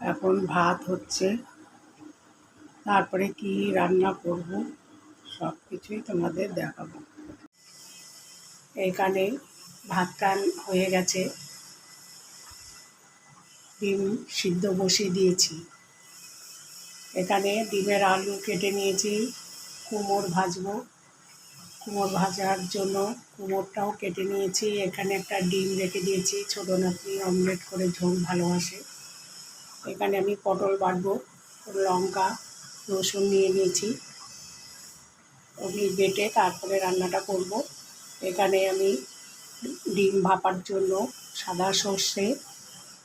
এখন ভাত হচ্ছে। তারপরে কি রান্না করব সব কিছুই তোমাদের দেখাবো। এখানে ভাতটা হয়ে গেছে। ডিম সিদ্ধ বসিয়ে দিয়েছি। এখানে ডিমের আলু কেটে নিয়েছি, কুমোর ভাজবো। কুমোর ভাজার জন্য কুমোরটাও কেটে নিয়েছি। এখানে একটা ডিম রেখে দিয়েছি, ছোটো নাতনি অমলেট করে ঝোল ভালোবাসে। এখানে আমি পটল বাটবো, লঙ্কা, রসুন নিয়ে নিয়েছি। ওগুলি বেটে তারপরে রান্নাটা করব। এখানে আমি ডিম ভাপার জন্য সাদা সর্ষে,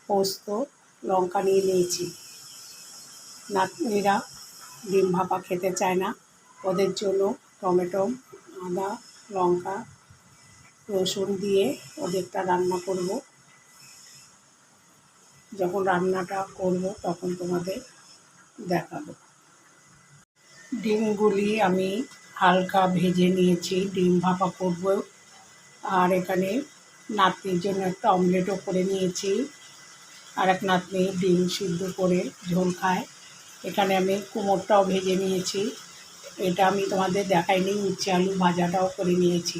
পোস্ত, লঙ্কা নিয়ে নিয়েছি। নাতনিরা ডিম ভাপা খেতে চায় না। ওদের জন্য টমেটো, আদা, লঙ্কা, রসুন দিয়ে ওদেরটা রান্না করব। যখন রান্নাটা করব তখন তোমাদের দেখাবো। ডিমগুলি আমি হালকা ভেজে নিয়েছি, ডিম ভাপা করব। আর এখানে নাতনির জন্য একটা অমলেটও করে নিয়েছি। আর এক নাতনি ডিম সিদ্ধ করে ঝোল খায়। এখানে আমি কুমোরটাও ভেজে নিয়েছি। এটা আমি তোমাদের দেখাইনি, উচ্ছে আলু ভাজাটাও করে নিয়েছি।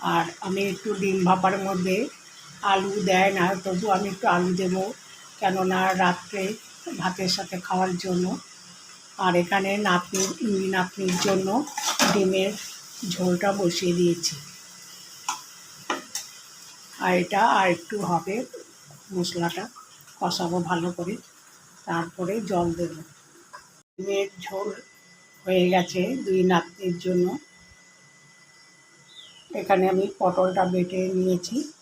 আর আমি একটু ডিম ভাপার মধ্যে আলু দেয় না, তবু আমি একটু আলু দেবো। কেননা রাত্রে ভাতের সাথে খাওয়ার জন্য। আর এখানে নাতনি নাতনির জন্য ডিমের ঝোলটা বসিয়ে দিয়েছি। আর এটা আর একটু হবে, মশলাটা কষাবো ভালো করে, তারপরে জল দেবো। ডিমের ঝোল হয়ে গেছে দুই নাতনির জন্য। এখানে আমি পটলটা বেটে নিয়েছি।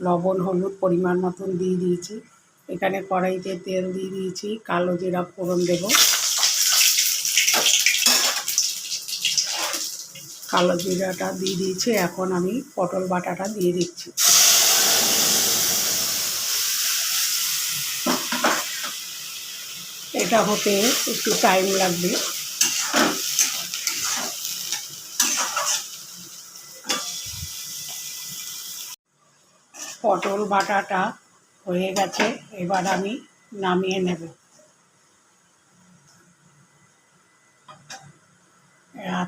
লবণ, হলুদ পরিমাণ মতন দিয়ে দিয়েছি। এখানে কড়াইতে তেল দিয়ে দিয়েছি, কালো জিরা ফোড়ন দেব। কালো জিরাটা দিয়ে দিয়েছি, এখন আমি পটল বাটাটা দিয়ে দিচ্ছি। এটা হতে একটু টাইম লাগবে। পটল বাটাটা হয়ে গেছে, এবার আমি নামিয়ে নেব।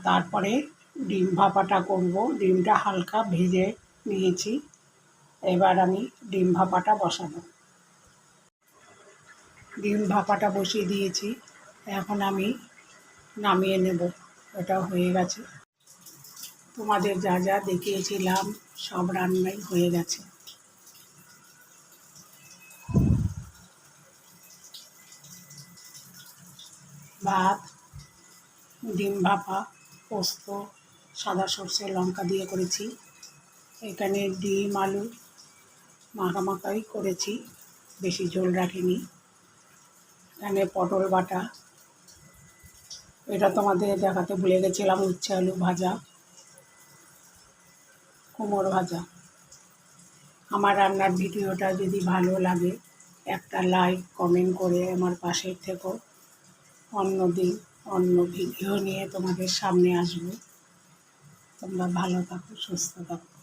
তারপরে ডিম ভাপাটা করব। ডিমটা হালকা ভেজে নিয়েছি। এবার আমি ডিম ভাপাটা বসাবো। ডিম ভাপাটা বসিয়ে দিয়েছি। এখন আমি নামিয়ে নেব। এটা হয়ে গেছে। তোমাদের যা যা দেখিয়েছিলাম, সব রান্নাই হয়ে গেছে। ভাত, ডিম ভাপা, পোস্ত, সাদা সর্ষে, লঙ্কা দিয়ে করেছি। এখানে ডিম, আলু মাখামাখাই করেছি, বেশি ঝোল রাখিনি। এখানে পটল বাটা। এটা তোমাদের দেখাতে ভুলে গেছিলাম, উচ্ছে আলু ভাজা, কুমড়ো ভাজা। আমার রান্নার ভিডিওটা যদি ভালো লাগে, একটা লাইক, কমেন্ট করে আমার পাশে থেকো। অন্য দিন অন্য ভিডিও নিয়ে তোমাদের সামনে আসব। তোমরা ভালো থাকো সুস্থ থাকো।